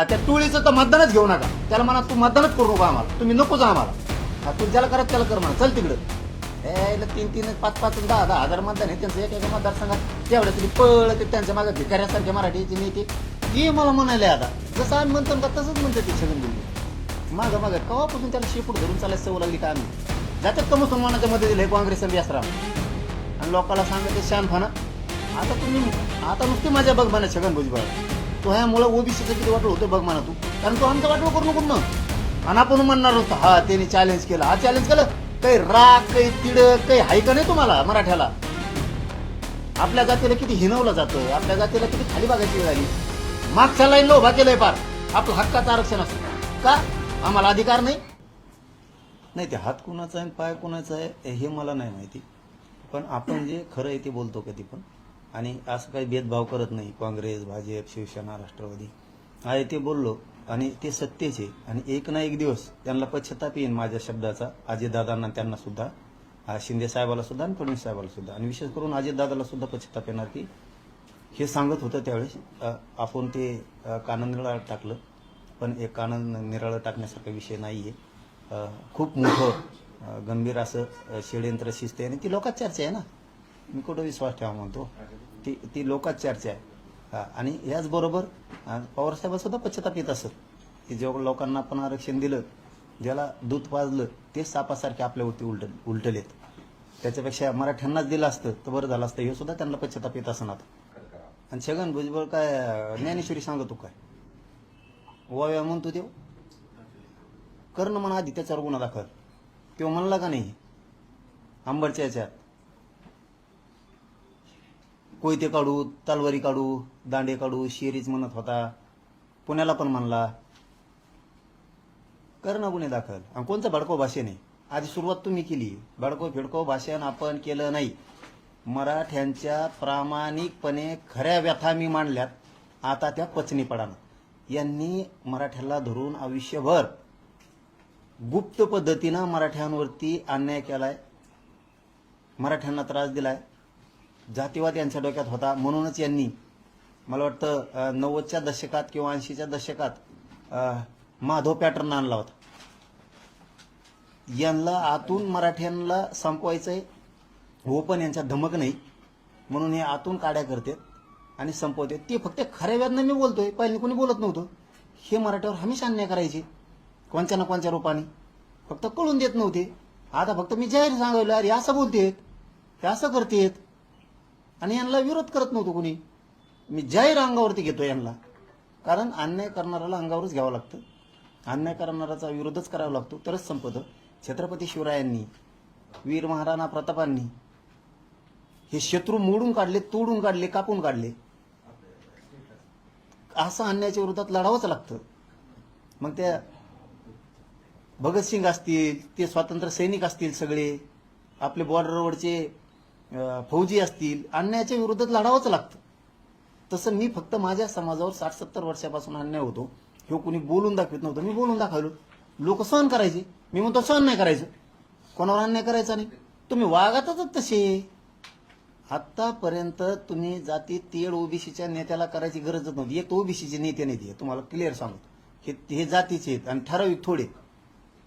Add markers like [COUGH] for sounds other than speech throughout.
हा, त्या टोळीचं तर मतदानच घेऊ नका. त्याला म्हणा तू मतदानच करू नको आम्हाला. तुम्ही नकोच आम्हाला. हा, तू ज्याला करत त्याला कर म्हणा. चल तिकडं. यायला तीन तीन पाच पाच दहा दहा हजार मतदान आहे. त्यांचं एक एका मतदारसंघात तेवढ्या तरी पळ ते त्यांच्या मागे भिकाऱ्यासारखे मराठीचे नेते. ये मला म्हणाले आता. जसं आम्ही म्हणतो ना तसंच म्हणतात ते छगन भुजबळ. मागं मागं कवापासून त्याला शेपूट धरून चालायला सवय लागली का आम्ही? जातात का मुसलमानाच्या मध्ये दिले काँग्रेस आणि व्यासराम आणि लोकांना सांगायचं शानफाना आता तुम्ही आता नुसती माझ्या बघ म्हणा छगन भुजबळ. तो ह्या मुलं ओबीसीचं किती वाटलं होतं बघ म्हणा तू. कारण तू आमचं वाटलं करू नको ना आणि आपण म्हणणार होतो हा त्याने चॅलेंज केलं. हा चॅलेंज केलं काही राग काही तिड काही हाय का नाही तुम्हाला मराठ्याला. आपल्या जातीला किती हिनवलं जातं आपल्या जातीला किती खाली बघायची वेळ आली मागच्या लाईन उभा केलंय पार. आपलं हक्काचं आरक्षण असतं. का? आम्हाला अधिकार नाही. नाही ते हात कुणाचा आहे पाय कुणाचा आहे हे मला नाही माहिती. पण आपण जे खरं आहे ते बोलतो कधी पण. आणि असं काही भेदभाव करत नाही. काँग्रेस भाजप शिवसेना राष्ट्रवादी. आहे ते बोललो आणि ते सत्तेचे आहे. आणि एक ना एक दिवस त्यांना पश्चाताप येईन माझ्या शब्दाचा. अजितदादांना त्यांना सुद्धा शिंदे साहेबाला सुद्धा आणि फडणवीस साहेबाला सुद्धा. आणि विशेष करून अजितदादाला सुद्धा पश्चाताप येणार की हे सांगत होतं त्यावेळेस आपण ते अ, कानन निराळं टाकलं. पण एक कानन निराळं टाकण्यासारखा विषय नाही आहे खूप मोठं गंभीर असं षडयंत्र शिस्त आहे आणि ती लोकात चर्चा आहे ना. मी कुठं विश्वास ठेवा म्हणतो. ती ती लोकात चर्चा आहे. हा, आणि याचबरोबर अ, पवारसाहेब सुद्धा पश्चाताप येत असत. की जेव्हा लोकांना आपण आरक्षण दिलं ज्याला दूध पाजलं तेच सापासारखे आपल्या होती उलट उलटलेत. त्याच्यापेक्षा मराठ्यांनाच दिलं असतं तर बरं झालं असतं. हे सुद्धा त्यांना पश्चाताप येत असणार. आणि छगन भुजबळ काय ज्ञानेश्वरी सांगतो काय? वाव्या म्हणतो देव कर्ण म्हणा आधी त्याच्यावर गुन्हा दाखल. तेव्हा म्हणला का नाही? आंबरच्या याच्यात कोयते काढू तलवारी काढू दांडे काढू शेरीच म्हणत होता. पुण्याला पण म्हणला. कर ना गुन्हे दाखल. आणि कोणतं भडको भाषेने आधी सुरुवात तुम्ही केली. भडको फिडको भाषण आपण केलं नाही. मराठ्यांच्या प्रामाणिकपणे खऱ्या व्यथा मी मांडल्यात. आता त्या पचनी पडाना. यांनी मराठ्याला धरून आयुष्यभर गुप्त पद्धतीनं मराठ्यांवरती अन्याय केलाय. मराठ्यांना त्रास दिलाय. जातीवाद यांच्या डोक्यात होता. म्हणूनच यांनी मला वाटतं नव्वदच्या दशकात किंवा ऐंशीच्या दशकात माधव पॅटर्न आणला होता. यांना आतून मराठ्यांना संपवायचंय हो पण यांचा धमक नाही. म्हणून हे आतून काड्या करतात आणि संपवते ते फक्त खऱ्या व्याजनं मी बोलतोय पहिले कोणी बोलत नव्हतं. हे मराठ्यावर हमेशा अन्याय करायचे कोणत्या ना कोणत्या रूपाने. फक्त कळून देत नव्हते. आता फक्त मी जाहीर सांगायला अरे असं बोलतेत हे असं करतेत. आणि यांना विरोध करत नव्हतो कोणी. मी जाहीर अंगावरती घेतो यांना. कारण अन्याय करणाऱ्याला अंगावरच घ्यावं लागतं. अन्याय करणाऱ्याचा विरोधच करावा लागतो तरच संपतं. छत्रपती शिवरायांनी वीर महाराणा प्रतापांनी हे शत्रू मोडून काढले तोडून काढले कापून काढले. असं अन्यायाच्या विरोधात लढावंच लागतं. मग त्या भगतसिंग असतील ते स्वातंत्र्य सैनिक असतील सगळे आपले बॉर्डरवरचे फौजी असतील अन्यायाच्या विरोधात लढावंच लागतं. तसं मी फक्त माझ्या समाजावर साठ सत्तर वर्षापासून अन्याय होतो. हे कुणी बोलून दाखवत नव्हतं. मी बोलून दाखवलो. लोक सहन करायचे. मी म्हणतो सहन नाही करायचं. कोणावर अन्याय करायचा नाही. तुम्ही वागातच तसे. आतापर्यंत तुम्ही जाती तेड ओबीसीच्या नेत्याला करायची गरजच नव्हती. एक ओबीसीचे नेते नाही तुम्हाला क्लिअर सांगतो. हे हे जातीचे आहेत आणि ठराविक थोडे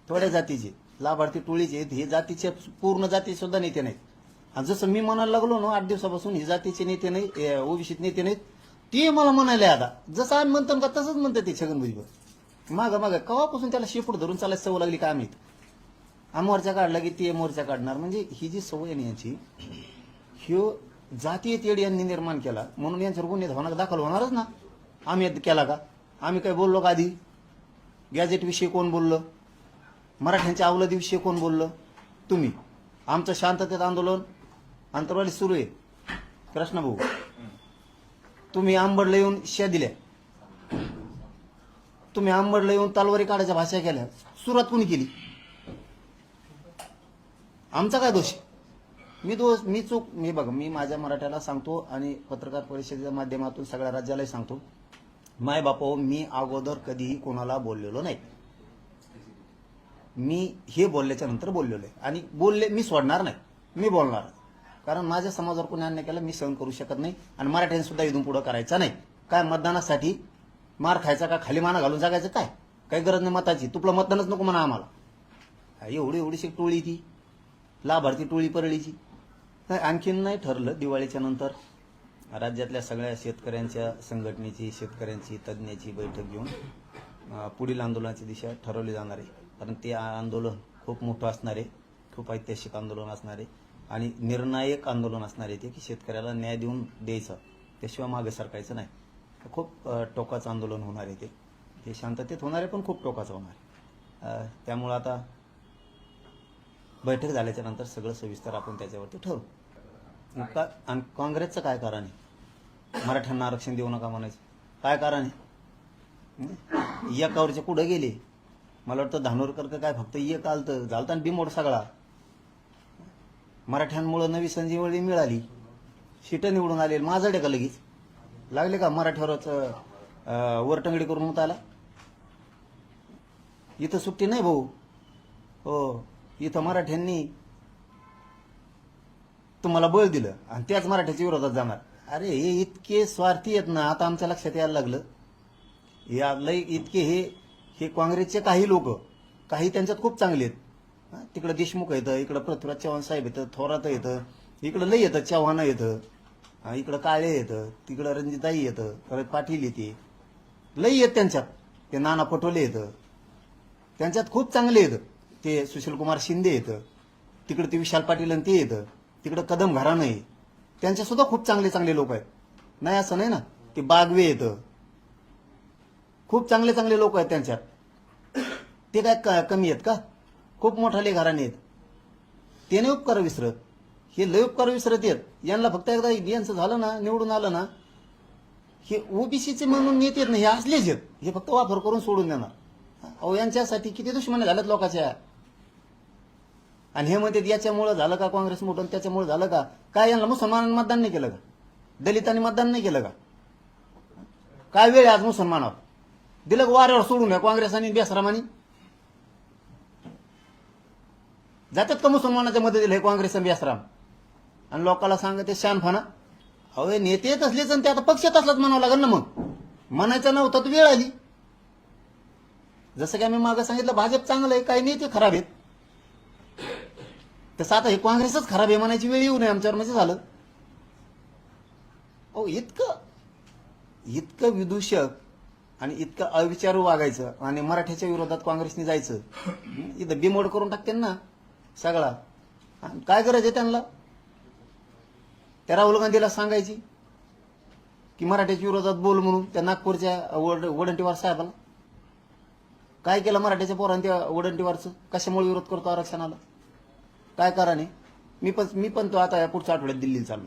थोड्या जातीचे लाभार्थी टोळीचे आहेत. हे जातीचे पूर्ण जाती सुद्धा नेते नाहीत. जसं मी म्हणायला लागलो ना आठ दिवसापासून ही जातीचे नेते नाही ओबीसीत नेते नाहीत ते मला म्हणाले आता. जसं आम्ही म्हणतो का तसंच म्हणतात ते छगन भुजबळ मागं मागं कवापासून त्याला शेपूट धरून चालायला सवय लागली का आम्ही? हा मोर्चा काढला की ते मोर्चा काढणार. म्हणजे ही जी सवय आहे यांची ह्यो जातीय तेड यांनी निर्माण केला. म्हणून यांच्यावर गुन्हे होणार दाखल होणारच ना. आम्ही केला का? आम्ही काय बोललो का आधी? गॅजेट विषयी कोण बोललं? मराठ्यांच्या अवलदीविषयी कोण बोललं? तुम्ही. आमचं शांततेत आंदोलन अंतरवाली सुरू आहे. कृष्ण भाऊ. तुम्ही आंबडला येऊन शे दिल्या. तुम्ही आंबडला येऊन तालवारी काढायच्या भाषा केल्या. सुरुवात कोणी केली? आमचा काय दोष मी दोष मी चूक मी बघ मी माझ्या मराठ्याला सांगतो आणि पत्रकार परिषदेच्या माध्यमातून सगळ्या राज्यालाही सांगतो. माय बापो मी अगोदर कधीही कोणाला बोललेलो नाही. मी हे बोलल्याच्या नंतर बोललेलो आहे. आणि बोलले मी सोडणार नाही. मी बोलणार कारण माझ्या समाजावर कोणी अन्याय केला मी सहन करू शकत नाही आणि मराठ्यांनी सुद्धा इथून पुढं करायचा नाही. काय मतदानासाठी मार खायचा का खाली माना घालून जगायचं काय? काही गरज नाही मताची. तुपलं मतदानच नको म्हणा आम्हाला. एवढी एवढीशी टोळी ती. लाभार्थी टोळी परळीची आणखीन नाही ठरलं दिवाळीच्या नंतर. राज्यातल्या सगळ्या शेतकऱ्यांच्या संघटनेची शेतकऱ्यांची तज्ज्ञाची बैठक घेऊन पुढील आंदोलनाची दिशा ठरवली जाणार आहे. कारण ते आंदोलन खूप मोठं असणार आहे. खूप ऐतिहासिक आंदोलन असणार आहे. आणि निर्णायक आंदोलन असणार आहे ते की शेतकऱ्याला न्याय देऊन द्यायचं. त्याशिवाय मागे सरकायचं नाही. खूप टोकाचं आंदोलन होणार आहे ते. ते शांततेत होणार आहे पण खूप टोकाचं होणार आहे. त्यामुळं आता बैठक झाल्याच्यानंतर सगळं सविस्तर आपण त्याच्यावरती ठरवू. का आणि काँग्रेसचं काय कारण आहे? मराठ्यांना आरक्षण देऊ नका म्हणायचं. काय कारण आहे? एकावरचे कुठं गेले? मला वाटतं धानोरकर काय फक्त एक आलतं झालतं आणि बिमोड सगळा. मराठ्यांमुळं नवी संजीवनी मिळाली. शिटं निवडून आले माझा का लगेच. लागले का? मराठ्यावरच वरटंगडी करून होत आला इथं सुट्टी नाही भाऊ. हो इथं मराठ्यांनी तुम्हाला बळ दिलं आणि त्याच मराठ्याच्या विरोधात जाणार. अरे हे इतके स्वार्थी आहेत ना आता आमच्या लक्षात यायला लागलं. या लय इतके हे हे काँग्रेसचे काही लोक काही त्यांच्यात खूप चांगले आहेत. हा, तिकडं देशमुख येतं इकडं पृथ्वीराज चव्हाण साहेब येतं थोरात येतं इकडं लई येतं चव्हाण येतं इकडं काळे येतं तिकडं रणजिताई येतं परत पाटील येते लई येत त्यांच्यात. ते नाना पटोले येतं त्यांच्यात खूप चांगले येतं ते सुशीलकुमार शिंदे येतं तिकडं ते विशाल पाटील आणि ते येतं तिकडं कदम घराणं आहे. त्यांच्यासुद्धा खूप चांगले चांगले लोक आहेत. नाही असं नाही ना? ते बागवे येतं खूप चांगले चांगले लोक आहेत त्यांच्यात. ते काय क- कमी आहेत का? खूप मोठाले घराणे आहेत. ते नाही उपकार विसरत. हे लय उपकार विसरत येत यांना फक्त एकदा यांचं झालं ना निवडून आलं ना हे ओबीसीचे म्हणून नेते आहेत ना हे असलेच आहेत. हे फक्त वापर करून सोडून देणार. अहो यांच्यासाठी किती दुश्मन झाल्यात लोकांच्या. आणि हे म्हणतात याच्यामुळं झालं का काँग्रेस मोठं त्याच्यामुळे झालं का? काय यांना मुसलमानांनी मतदान नाही केलं का? दलितांनी मतदान नाही केलं का? काय वेळ आहे आज मुसलमानावर? दिलं का वाऱ्यावर सोडून घ्या काँग्रेस आणि बेसरामानी? जातात का मुसलमानाच्या मदतीला? हे काँग्रेस आणि बेसराम आणि लोकांना सांगत ते शानफाना अहो हे नेते येत असलेच आणि ते आता पक्षात असलाच म्हणावं लागेल ना मग. म्हणायचं नव्हतं तर वेळ आली. जसं की आम्ही मागं सांगितलं भाजप चांगलं आहे काही नेते खराब आहेत. तसं आता हे काँग्रेसच खराब आहे म्हणायची वेळ येऊ नये आमच्यावर म्हणजे झालं. ओ इतकं इतकं विदूषक आणि इतकं अविचारू वागायचं आणि मराठ्याच्या विरोधात काँग्रेसने जायचं. इथं बिमोड करून टाकते ना. सगळा. आणि काय करायचं आहे त्यांना? त्या राहुल गांधीला सांगायची की मराठ्याच्या विरोधात बोल म्हणून त्या नागपूरच्या वड वडंटीवार साहेबाला. काय केलं मराठ्याच्या पोरांनी त्या वडंटीवारचं? कशामुळे विरोध करतो आरक्षणाला? काय कारण आहे? मी पण मी पण तो आता या पुढच्या आठवड्यात दिल्लीला चाललो.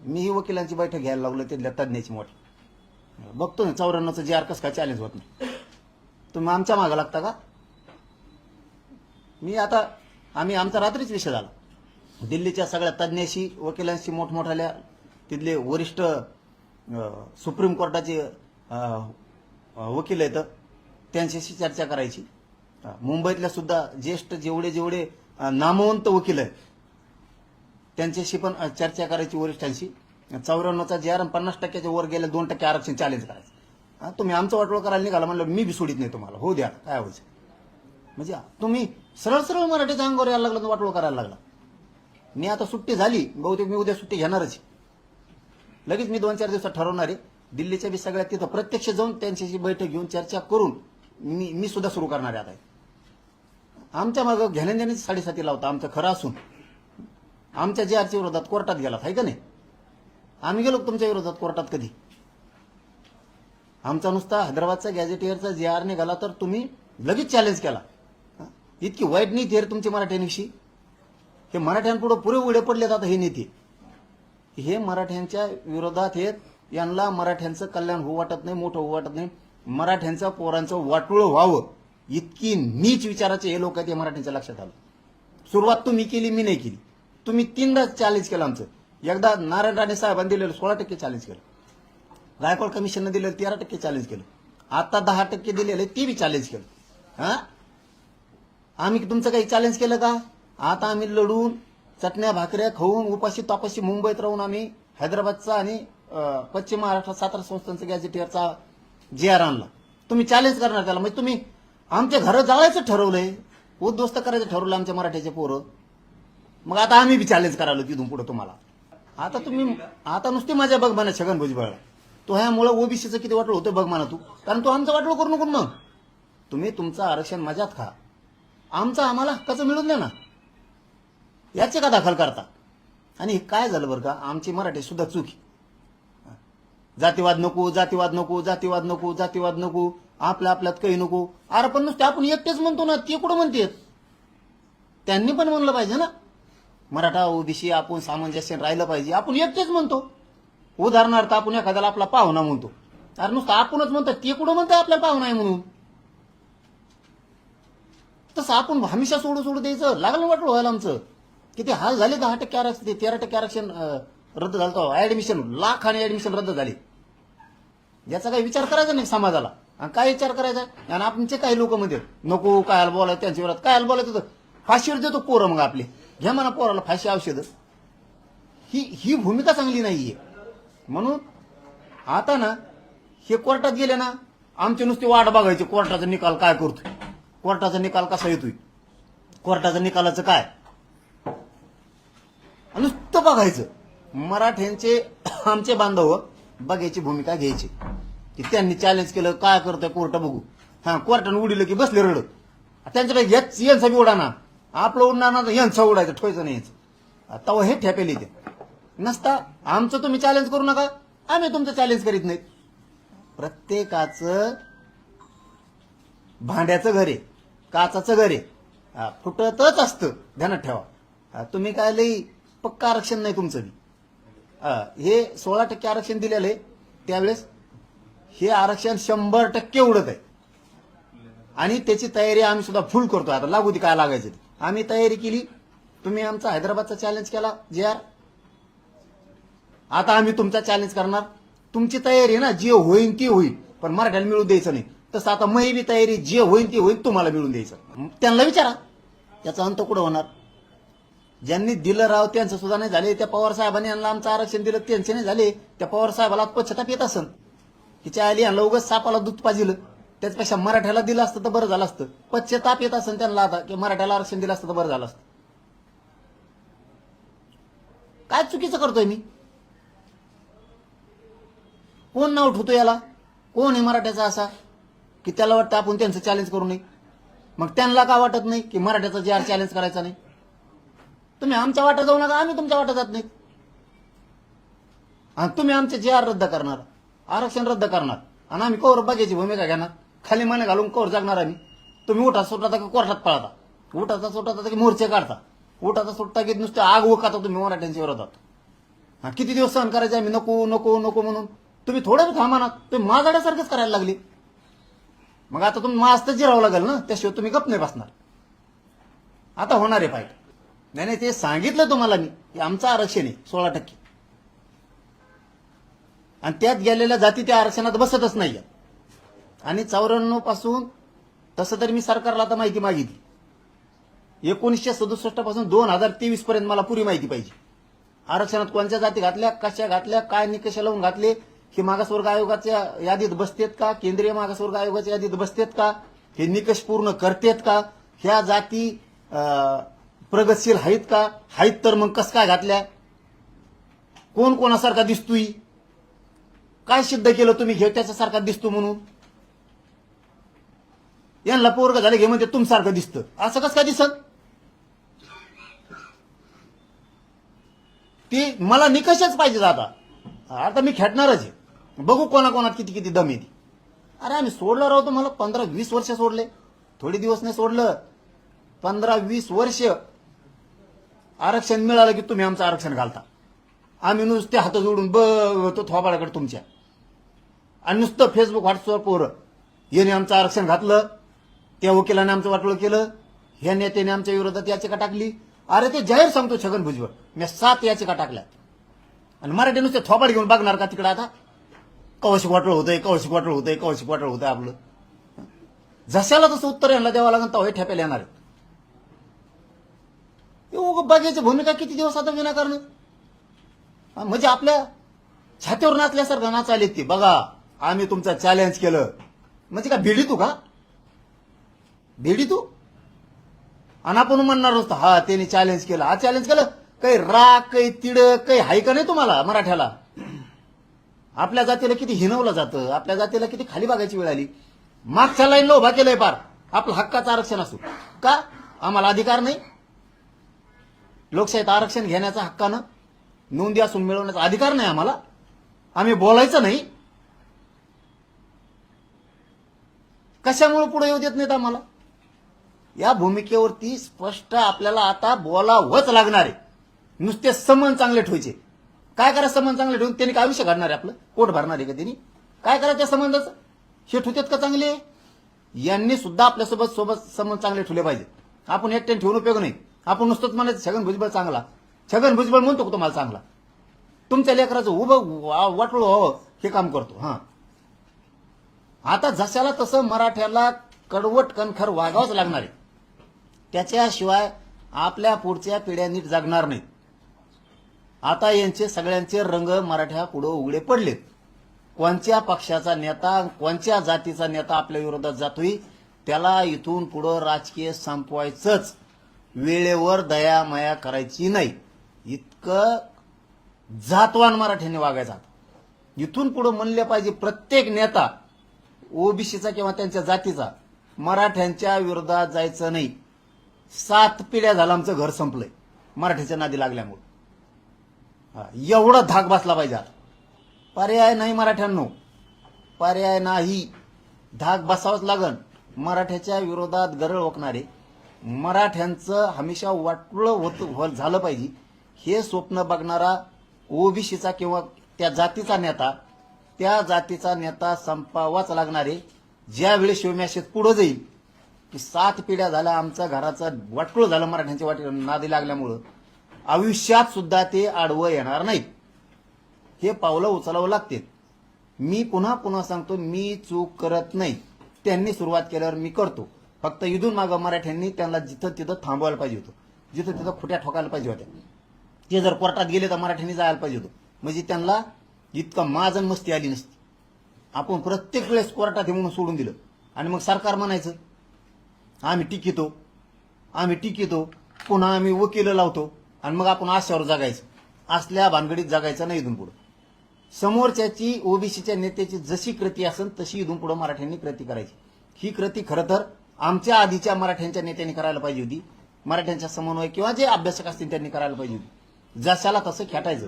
मीही वकिलांची बैठक घ्यायला लागलो त्यातल्या तज्ज्ञाची मोठी. बघतो ना चौऱ्याण्णवचं जे आर कसं काय चॅलेंज होत नाही. तुम्ही आमच्या मागं लागता का? मी आता आम्ही आमचा रात्रीच विषय झाला. दिल्लीच्या सगळ्या तज्ज्ञाशी वकिलांशी मोठमोठ्याल्या तिथले वरिष्ठ सुप्रीम कोर्टाचे वकील आहेत. त्यांच्याशी चर्चा करायची. मुंबईतल्या सुद्धा ज्येष्ठ जेवढे जेवढे नामवंत वकील आहेत त्यांच्याशी पण चर्चा करायची वरिष्ठांशी. चौऱ्याण्णवचा जे आर पन्नास टक्क्याच्या वर गेल्या दोन टक्के आरक्षण चॅलेंज करायचं. तुम्ही आमचं वाटोळ करायला निघाला म्हणलं मी बी सोडित नाही तुम्हाला. हो द्या काय व्हायचं म्हणजे तुम्ही सरळ सरळ मराठीच्या अंगावर यायला लागला वाटोळ करायला लागला. मी आता सुट्टी झाली बहुतेक मी उद्या सुट्टी घेणारच लगेच मी दोन चार दिवसात ठरवणार आहे दिल्लीच्या बी सगळ्यात तिथं प्रत्यक्ष जाऊन त्यांच्याशी बैठक घेऊन चर्चा करून मी मी सुद्धा सुरू करणार आहे आता. आमच्या मागं घेण्याची साडेसाती लावता आमचं खरं असून. आमच्या जे आरच्या विरोधात कोर्टात गेलात आहे का नाही? आम्ही गेलो तुमच्या विरोधात कोर्टात कधी? आमचा नुसता हैदराबादचा गॅझेटियरचा जे आर निघाला तर तुम्ही लगेच चॅलेंज केला. इतकी वाईट नीती आहे रे तुमची मराठ्यांविषयी. हे मराठ्यांपुढे पुरे उडे पडलेत आता हे नेते. हे मराठ्यांच्या विरोधात आहेत यांना मराठ्यांचं कल्याण होऊ वाटत नाही मोठं होऊ वाटत नाही. मराठ्यांचं पोरांचं वाटोळ व्हावं. इतकी नीच विचाराचे हे लोक आहेत हे मराठ्यांच्या लक्षात आलं. सुरुवात तुम्ही केली मी नाही केली. तुम्ही तीनदा चॅलेंज केलं आमचं. एकदा नारायण राणे साहेबांनी दिलेलं सोळा टक्के चॅलेंज केलं. गायकवाड कमिशननं दिलेलं तेरा टक्के चॅलेंज केलं. आता दहा टक्के दिलेलं ते बी चॅलेंज केलं. हां? आम्ही तुमचं काही चॅलेंज केलं का? आता आम्ही लढून चटण्या भाकऱ्या खाऊन उपाशी तापाशी मुंबईत राहून आम्ही हैदराबादचा आणि पश्चिम महाराष्ट्रात सातारा संस्थांचा गॅजेटियरचा जे आर आणला. तुम्ही चॅलेंज करणार त्याला. म्हणजे तुम्ही आमच्या घरं जाळायचं ठरवलंय उद्ध्वस्त करायचं ठरवलं आमच्या मराठ्याचे पोरं. मग आता आम्ही बी चॅलेंज करायलो तिथून पुढे तुम्हाला. आता तुम्ही आता नुसती माझ्या बघ म्हणा छगन भुजबळला तो ह्यामुळं ओबीसीचं किती वाटलं होतं बघ म्हणा तू. कारण तू आमचं वाटलं करू नको मग तुम्ही तुमचं आरक्षण मजात खा. आमचं आम्हाला हक्काचं मिळून द्या ना याचे का दाखल करता? आणि काय झालं बरं का? आमची मराठी सुद्धा चुकी. जातीवाद नको जातीवाद नको जातीवाद नको जातीवाद नको आपल्या आपल्यात काही नको. अरे पण नुसते आपण एकटेच म्हणतो ना ते कुठं म्हणतेत? त्यांनी पण म्हणलं पाहिजे ना. मराठा ओबीसी आपण सामंजस्य राहिलं पाहिजे. आपण एकटेच म्हणतो. उदाहरणार्थ आपण एखाद्याला आपला पाहुणा म्हणतो. अरे नुसतं आपणच म्हणतो ते कुठं म्हणतं आपल्या पाहुणा आहे म्हणून? तसं आपण हमेशा सोडू सोडू द्यायचं. लागलं वाटलं व्हायला आमचं. किती हाल झाले दहा टक्के आरक्षण ते तेरा टक्के आरक्षण रद्द झालं ऍडमिशन लाखाने ऍडमिशन रद्द झाली. याचा काही विचार करायचा नाही समाजाला. आणि काय विचार करायचा? आणि आमचे काही लोक म्हणते नको काय बोलायचं त्यांच्या विरोधात? काय बोलायचं होतं? फाशीवर देतो पोरं मग आपले. घ्या म्हणा पोराला फाशी औषध. ही ही भूमिका चांगली नाहीये. म्हणून आता ना हे कोर्टात गेले ना आमचे नुसते वाट बघायचे कोर्टाचा निकाल काय करतोय? कोर्टाचा निकाल कसा येतोय? कोर्टाचा निकालाचं काय? नुसतं बघायचं. मराठ्यांचे आमचे बांधव बघायची भूमिका घ्यायची. की त्यांनी चॅलेंज केलं काय करतंय कोर्ट बघू. हा कोर्टानं उडीलं की बसले रडत. त्यांच्यापैकी हेच यांचा बी उडाना आपलं उडणार ना यांचा उडायचं ठोयचं नाही याचं. तेव्हा हे ठेपेल इथे. नसता आमचं तुम्ही चॅलेंज करू नका. आम्ही तुमचं चॅलेंज करीत नाहीत. प्रत्येकाचं भांड्याचं घर आहे. काचाचं घर आहे. फुटतच असतं. ध्यानात ठेवा. तुम्ही काय लई पक्का आरक्षण नाही तुमचं बी. हे सोळा टक्के आरक्षण दिलेलं आहे. त्यावेळेस हे आरक्षण शंभर टक्के उडत आहे. आणि त्याची तयारी आम्ही सुद्धा फुल करतो आता लागू ती काय लागायची आम्ही तयारी केली. तुम्ही आमचा हैदराबादचा चॅलेंज केला जे आर. आता आम्ही तुमचा चॅलेंज करणार. तुमची तयारी आहे ना जे होईल ती होईल. पण मराठ्याला मिळू द्यायचं नाही. तसं आता मही बी तयारी जे होईल ते होईल तुम्हाला मिळून द्यायचं. त्यांना विचारा. त्याचा अंत कुठं होणार? ज्यांनी दिलं राव त्यांचं सुद्धा नाही झाले. त्या पवार साहेबांनी यांना आमचं आरक्षण दिलं त्यांचे नाही झाले. त्या पवार साहेबाला पश्चाताप येत असन. तिच्या आली यांना उगाच सापाला दूध पाजिलं. त्याच्यापेक्षा मराठ्याला दिलं असतं तर बरं झालं असतं. पश्चाताप येत असन त्यांना आता की मराठ्याला आरक्षण दिलं असतं तर बरं झालं असतं. काय चुकीचं करतोय मी? कोण नाव ठेवतो याला? कोण आहे मराठ्याचा असा? की त्याला वाटतं आपण त्यांचं चॅलेंज करू नये. मग त्यांना का वाटत नाही की मराठ्याचा जे आर चॅलेंज करायचा नाही? तुम्ही आमच्या वाटा जाऊ नका आम्ही तुमच्या वाटा जात नाही. आणि तुम्ही आमचे जे आर रद्द करणार आरक्षण रद्द करणार आणि आम्ही कोर बघायची भूमिका घेणार खाली मने घालून कोर जगणार आम्ही. तुम्ही उठा सुटता की कोर्टात पळता. उठाचा सुटता की मोर्चे काढता. उठाचा सुटता की नुसते आग उकाता तुम्ही मराठ्यांच्या विरोधात. हा किती दिवस सहन करायचे आम्ही? नको नको नको म्हणून. तुम्ही थोडं थांबा ना. तुम्ही माझाड्यासारखंच करायला लागली. मग आता तुम्ही मास्त जिरावं लागेल ना? त्याशिवाय तुम्ही गप नाही बसणार. आता होणार आहे फाईट नाही नाही ते सांगितलं तुम्हाला मी. की आमचं आरक्षण आहे सोळा टक्के. आणि त्यात गेलेल्या जाती त्या आरक्षणात बसतच नाही आणि चौऱ्याण्णवपासून तसं तरी मी सरकारला आता माहिती मागितली. एकोणीसशे सदुसष्टपासून दोन हजार तेवीस पर्यंत मला पुरी माहिती पाहिजे. आरक्षणात कोणत्या जाती घातल्या कशा घातल्या काय निकष लावून घातले हे मागासवर्ग आयोगाच्या यादीत बसतेत का? केंद्रीय मागासवर्ग आयोगाच्या यादीत बसतेत का? हे निकष पूर्ण करतेत का? ह्या जाती प्रगतशील आहेत का? आहेत तर मग कस काय घातल्या? कोण कोणासारखा दिसतोय? काय सिद्ध केलं तुम्ही घे त्याच्यासारखा दिसतो म्हणून? यांना पोरग झाले घे म्हणजे तुमसारखं दिसतं. असं कसं काय दिसत? ते मला निकषच पाहिजे आता. आता मी खेटणारच आहे. बघू कोणाकोणात किती किती दम येते. अरे आम्ही सोडलं राहतो मला पंधरा वीस वर्ष सोडले. थोडे दिवस नाही सोडलं. पंधरा वीस वर्ष आरक्षण मिळालं की तुम्ही आमचं आरक्षण घालता. आम्ही नुसते हात जोडून बघतो थोबाडाकडे तुमच्या. आणि नुसतं फेसबुक व्हॉट्सअप पोरं. याने आमचं आरक्षण घातलं. त्या वकिलाने आमचं वाटोळ केलं. ह्या नेत्याने आमच्या विरोधात याचिका टाकली. अरे ते जाहीर सांगतो छगन भुजबळ. मी सात याचिका टाकल्या आणि मराठी नुसते थोबाड घेऊन बघणार का तिकडे आता? कवशिक वाटळ होतंय कवशिक वाटळ होतंय कवशिक वाटळ होतंय आपलं. जशाला तसं उत्तर यांना द्यावं लागेल तेव्हा हे ठेप्याला येणार बघायची भूमिका किती दिवस आता विनाकारण? म्हणजे आपल्या छातीवर नाचल्यासारखं नाचायला ती. बघा आम्ही तुमचं चॅलेंज केलं. म्हणजे का भिडी तू का? भिडी तू आणि आपण म्हणणार होतो हा त्यांनी चॅलेंज केलं हा चॅलेंज केलं. काही राग काही तिड काही हाय का नाही तुम्हाला मराठ्याला? आपल्या जातीला किती हिनवलं जातं आपल्या जातीला किती खाली बघायची वेळ आली. मागच्या लाईनला उभा केलंय पार. आपलं हक्काचं आरक्षण असू. का? आम्हाला अधिकार नाही. लोकशाहीत आरक्षण घेण्याचा हक्कानं नोंदी असून मिळवण्याचा अधिकार नाही आम्हाला. आम्ही बोलायचं नाही. कशामुळे पुढे येऊ देत नाहीत आम्हाला? या भूमिकेवरती स्पष्ट आपल्याला आता बोलावंच लागणार आहे. नुसते समन चांगले ठेवायचे. काय करा संबंध चांगले ठेवून? त्यांनी काय आयुष्य घडणार आहे आपलं? पोट भरणार आहे का त्यांनी? काय करा त्या संबंधाचं हे ठेवतात का चांगले? यांनी सुद्धा आपल्यासोबत सोबत संबंध चांगले ठेवले पाहिजे आपण एकट्याने ठेवून उपयोग नाही. आपण नुसतंच म्हणायचं छगन भुजबळ चांगला. छगन भुजबळ म्हणतो का तुम्हाला चांगला? तुमच्या लेकराचं उभं वाटलं हो हे काम करतो. हां. आता जशाला तसं मराठ्याला कडवट कणखर वागावंच लागणार आहे. त्याच्याशिवाय आपल्या पुढच्या पिढ्या नीट जगणार नाहीत. आता यांचे सगळ्यांचे रंग मराठ्या पुढे उघडे पडलेत. कोणत्या पक्षाचा नेता कोणत्या जातीचा नेता आपल्या विरोधात जातोय त्याला इथून पुढं राजकीय संपवायचंच. वेळेवर दयामया करायची नाही. इतकं जातवान मराठ्यांनी वागायचं इथून पुढं म्हणले पाहिजे प्रत्येक नेता ओबीसीचा किंवा त्यांच्या जातीचा मराठ्यांच्या विरोधात जायचं नाही. सात पिढ्या झालं आमचं घर संपलंय. मराठ्याच्या नादी लागल्यामुळे. एवढा धाक बसला पाहिजे. पर्याय नाही मराठ्यांनो. पर्याय नाही. धाक बसावंच लागन. मराठ्याच्या विरोधात गरळ ओकणारे. मराठ्यांचं हमेशा वाटलं होत झालं पाहिजे. हे स्वप्न बघणारा ओबीसीचा किंवा त्या जातीचा नेता त्या जातीचा नेता संपावाच लागणारे. ज्यावेळी शिवम्याशेत पुढं जाईल की सात पिढ्या झाल्या आमच्या घराचं वाटळ झालं मराठ्यांच्या वाटी नादी लागल्यामुळं. आयुष्यात सुद्धा ते आडवं येणार नाहीत. हे पावलं उचलावं लागतील. मी पुन्हा पुन्हा सांगतो मी चूक करत नाही. त्यांनी सुरुवात केल्यावर मी करतो. फक्त इथून मागं मराठ्यांनी त्यांना जिथं तिथं थांबवायला पाहिजे होतं. जिथं तिथं खुट्या ठोकायला पाहिजे होत्या. ते जर कोर्टात गेले तर मराठ्यांनी जायला पाहिजे होतं. म्हणजे त्यांना इतकं माजन मस्ती आली नसती. आपण प्रत्येक वेळेस कोर्टात हे म्हणून सोडून दिलं. आणि मग सरकार म्हणायचं आम्ही टिकितो. आम्ही टिकितो. पुन्हा आम्ही वकील लावतो. आणि मग आपण आशावर जगायचं. असल्या भानगडीत जगायचं नाही इथून पुढं. समोरच्याची ओबीसीच्या नेत्याची जशी कृती असेल तशी इथून पुढे मराठ्यांनी कृती करायची. ही कृती खरं तर आमच्या आधीच्या मराठ्यांच्या नेत्यांनी करायला पाहिजे होती. मराठ्यांच्या समन्वय किंवा जे अभ्यासक असतील त्यांनी करायला पाहिजे होती. जशाला तसं खेटायचं.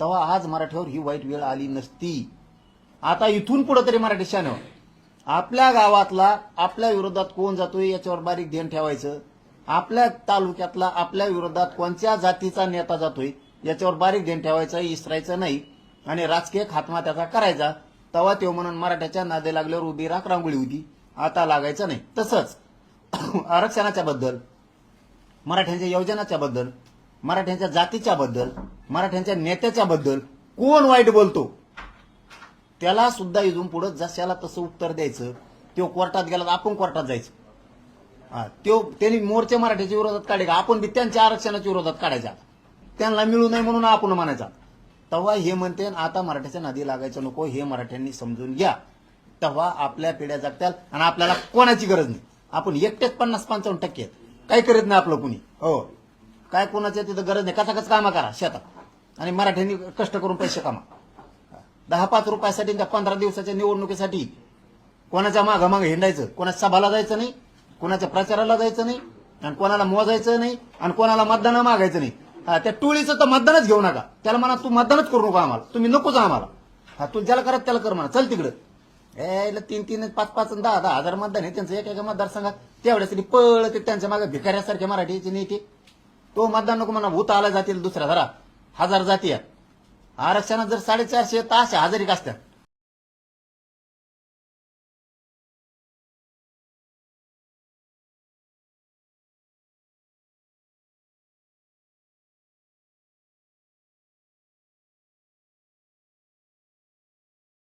तेव्हा आज मराठ्यावर ही वाईट वेळ आली नसती. आता इथून पुढे तरी मराठी शान आपल्या गावातला आपल्या विरोधात कोण जातोय याच्यावर बारीक ध्यान ठेवायचं. आपल्या तालुक्यातला आपल्या विरोधात कोणत्या जातीचा नेता जातोय याच्यावर बारीक ध्यान ठेवायचं इसरायचं नाही. आणि राजकीय खात्मा त्याचा करायचा. तेव्हा तो म्हणून मराठ्याच्या नादे लागल्यावर उभी राख रांगोळी होती आता लागायचं नाही. तसंच [COUGHS] आरक्षणाच्या बद्दल मराठ्यांच्या योजनाच्या बद्दल मराठ्यांच्या जातीच्या बद्दल मराठ्यांच्या नेत्याच्या बद्दल कोण वाईट बोलतो? त्याला सुद्धा इजून पुढे जशाला तसं उत्तर द्यायचं. तो कोर्टात गेला तर आपण कोर्टात जायचं. हा त्यो त्यांनी मोर्चे मराठ्याच्या विरोधात काढे का? आपण बी त्यांच्या आरक्षणाच्या विरोधात काढायचा. त्यांना मिळू नये म्हणून आपण म्हणायचा. तेव्हा हे म्हणते आता मराठ्याच्या नादी लागायचं नको हे मराठ्यांनी समजून घ्या. तेव्हा आपल्या पिढ्या जगत्याल आणि आपल्याला कोणाची गरज नाही. आपण एकटेच पन्नास पंचावन्न टक्के आहेत. काही करत नाही आपलं कुणी. हो. काय कोणाच्या तिथं गरज नाही. कचाकच कामा करा? शेतात. आणि मराठ्यांनी कष्ट करून पैसे कामा. दहा पाच रुपयासाठी त्या पंधरा दिवसाच्या निवडणुकीसाठी कोणाच्या मागं मागं हिंडायचं? कोणाच्या सभाला जायचं नाही? कोणाच्या प्रचाराला जायचं नाही आणि कोणाला मोजायचं नाही आणि कोणाला मतदान मागायचं नाही. हा, त्या टोळीचं तर मतदानच घेऊ नका. त्याला म्हणा तू मतदानच करू नका आम्हाला. तुम्ही नकोच आम्हाला. हा तू ज्याला करत त्याला कर म्हणा. चल तिकडं. यायला तीन तीन पाच पाच दहा दहा हजार मतदान आहे. त्यांचं एका एका मतदारसंघात तेवढ्यासाठी पळ ते त्यांच्या मागे भिकाऱ्यासारखे मराठीचे नेते. तो मतदान नको म्हणा. भूत आला जातील दुसऱ्या धरा हजार जाती आरक्षणात जर साडेचारशे तर अशा हजारिक असतात